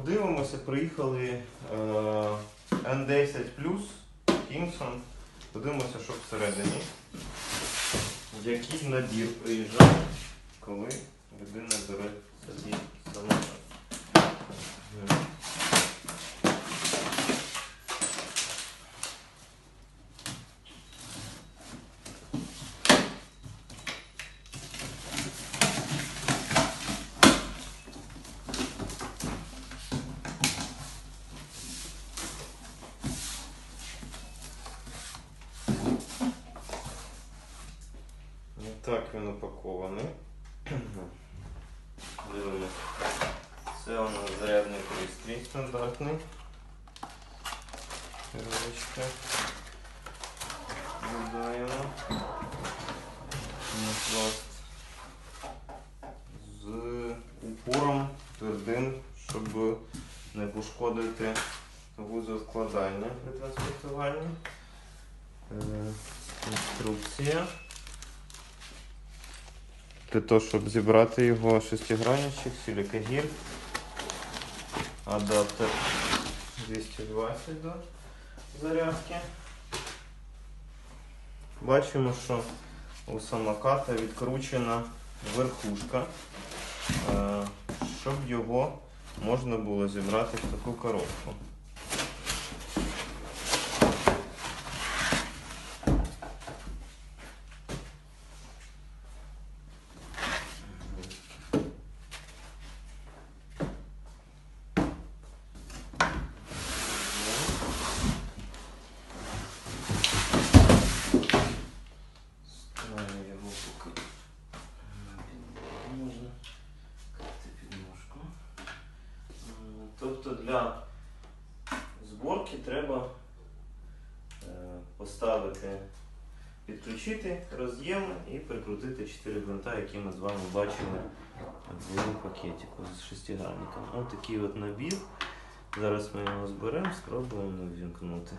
подивимося, приїхали е, N10 Kingston. Подивимося, що всередині. Який набір приїжджає, коли людина бере так він упакований. Дивимось. Це у нас зарядний пристрій стандартний. Коробочка. Додаємо. Пласт з упором твердим, щоб не пошкодити вузол складання при транспортуванні. Е, Інструкція. Для того, щоб зібрати його шестигранничок, силикагель, адаптер 220 до зарядки. Бачимо, що у самоката відкручена верхушка, е, щоб його можна було зібрати в таку коробку. Тобто для зборки треба е, поставити, підключити роз'єм і прикрутити 4 гвинта, які ми з вами бачили в цьому пакетику з шестигранником. Ось такий от набір. Зараз ми його зберемо, спробуємо ввімкнути.